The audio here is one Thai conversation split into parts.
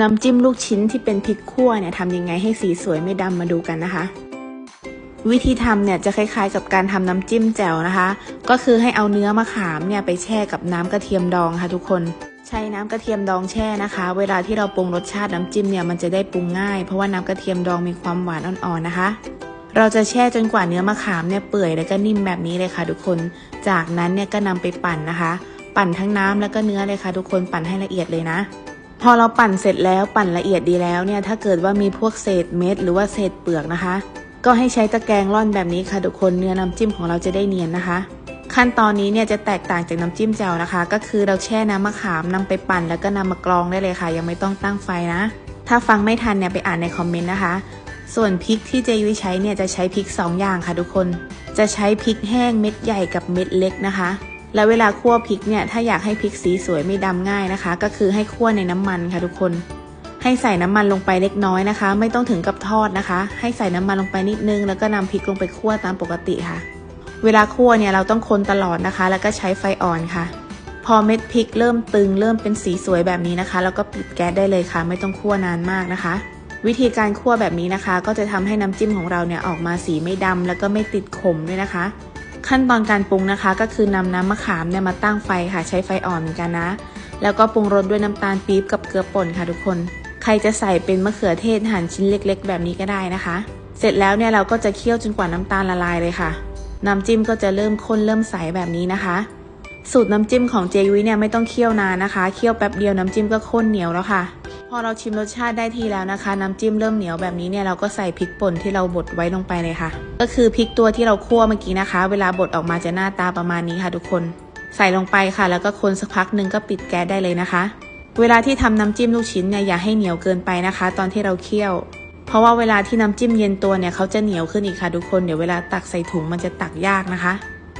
น้ำจิ้มลูกชิ้นที่เป็นพริกขั่วเนี่ยทำยังไงให้สีสวยไม่ดำมาดูกันนะคะ วิธีทำเนี่ยจะคล้ายๆ กับการทำน้ำจิ้มแจ่วนะคะ ก็คือให้เอาเนื้อมะขามเนี่ยไปแช่กับน้ำกระเทียมดองค่ะทุกคน ใช้น้ำกระเทียมดองแช่นะคะ เวลาที่เราปรุงรสชาติน้ำจิ้มเนี่ยมันจะได้ปรุงง่ายเพราะว่าน้ำกระเทียมดองมีความหวานอ่อนๆนะคะ เราจะแช่จนกว่าเนื้อมะขามเนี่ยเปื่อยแล้วก็นิ่มแบบนี้เลยค่ะ ทุกคน จากนั้นเนี่ยก็นำไปปั่นนะคะ ปั่นทั้งน้ำแล้วก็เนื้อเลยค่ะ ทุกคนปั่นให้ละเอียดเลยนะ พอเราปั่นเสร็จแล้วปั่นละเอียดดีแล้วเนี่ยถ้าเกิดว่ามีพวกเศษเม็ด หรือว่าเศษเปลือกนะคะ ก็ให้ใช้ตะแกรงร่อนแบบนี้ค่ะทุกคนเนื้อน้ำจิ้มของเราจะได้เนียนนะคะ ขั้นตอนนี้เนี่ยจะแตกต่างจากน้ำจิ้มแจ่วนะคะ ก็คือเราแช่น้ำมะขามนำไปปั่นแล้วก็นำมากรองได้เลยค่ะ ยังไม่ต้องตั้งไฟนะ ถ้าฟังไม่ทันเนี่ยไปอ่านในคอมเมนต์นะคะ ส่วนพริกที่เจยุ้ยใช้เนี่ยจะใช้พริก 2 อย่างค่ะทุกคน จะใช้พริกแห้งเม็ดใหญ่กับเม็ดเล็กนะคะ แล้วเวลาคั่วพริกเนี่ยถ้าอยากให้พริกสีสวยไม่ดำง่ายนะคะ ก็คือให้คั่วในน้ำมันค่ะทุกคน ให้ใส่น้ำมันลงไปเล็กน้อยนะคะ ไม่ต้องถึงกับทอดนะคะ ให้ใส่น้ำมันลงไปนิดนึง แล้วก็นำพริกลงไปคั่วตามปกติค่ะ เวลาคั่วเนี่ยเราต้องคนตลอดนะคะ แล้วก็ใช้ไฟอ่อนค่ะ พอเม็ดพริกเริ่มตึงเริ่มเป็นสีสวยแบบนี้นะคะ แล้วก็ปิดแก๊สได้เลยค่ะ ไม่ต้องคั่วนานมากนะคะวิธีการคั่วแบบนี้นะคะ ก็จะทำให้น้ำจิ้มของเราเนี่ยออกมาสีไม่ดำแล้วก็ไม่ติดขมด้วยนะคะ ขั้นตอนการปรุงนะคะ ก็คือนำน้ำมะขามเนี่ยมาตั้งไฟค่ะ ใช้ไฟอ่อนเหมือนกันนะ แล้วก็ปรุงรสด้วยน้ำตาลปี๊บกับเกลือป่นค่ะทุกคน ใครจะใส่เป็นมะเขือเทศหั่นชิ้นเล็ก ๆ แบบนี้ก็ได้นะคะ เสร็จแล้วเนี่ยเราก็จะเคี่ยวจนกว่าน้ำตาลละลายเลยค่ะ น้ำจิ้มก็จะเริ่มข้นเริ่มใสแบบนี้นะคะ สูตรน้ำจิ้มของเจยุ้ยเนี่ยไม่ต้องเคี่ยวนานนะคะ เคี่ยวแป๊บเดียวน้ำจิ้มก็ข้นเหนียวแล้วค่ะ พอเราชิมรสชาติได้ที่แล้วนะคะ น้ำจิ้มเริ่มเหนียวแบบนี้เนี่ยเราก็ใส่พริกป่นที่เราบดไว้ลงไปเลยค่ะ ก็คือพริกตัวที่เราคั่วเมื่อกี้นะคะ เวลาบดออกมาจะหน้าตาประมาณนี้ค่ะ ทุกคน ใส่ลงไปค่ะ แล้วก็คนสักพักหนึ่งก็ปิดแก๊สได้เลยนะคะ เวลาที่ทำน้ำจิ้มลูกชิ้นเนี่ยอย่าให้เหนียวเกินไปนะคะ ตอนที่เราเคี่ยว เพราะว่าเวลาที่น้ำจิ้มเย็นตัวเนี่ยเขาจะเหนียวขึ้นอีกค่ะทุกคนเดี๋ยวเวลาตักใส่ถุงมันจะตักยากนะคะ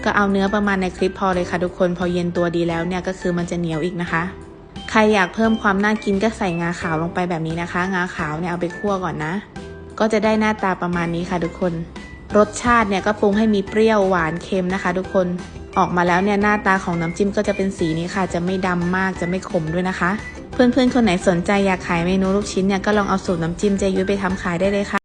ก็เอาเนื้อประมาณในคลิปพอเลยค่ะ ทุกคนพอเย็นตัวดีแล้วเนี่ยก็คือมันจะเหนียวอีกนะคะ ใครอยากเพิ่มความน่ากินก็ใส่งาขาวลงไปแบบนี้นะคะ งาขาวเนี่ยเอาไปคั่วก่อนนะ ก็จะได้หน้าตาประมาณนี้ค่ะทุกคน รสชาติเนี่ยก็ปรุงให้มีเปรี้ยวหวานเค็มนะคะ ทุกคน ออกมาแล้วเนี่ยหน้าตาของน้ำจิ้มก็จะเป็นสีนี้ค่ะ จะไม่ดำมากจะไม่ขมด้วยนะคะ เพื่อนๆคนไหนสนใจอยากขายเมนูลูกชิ้นเนี่ยก็ลองเอาสูตรน้ำจิ้มเจยุ้ยไปทำขายได้เลยค่ะ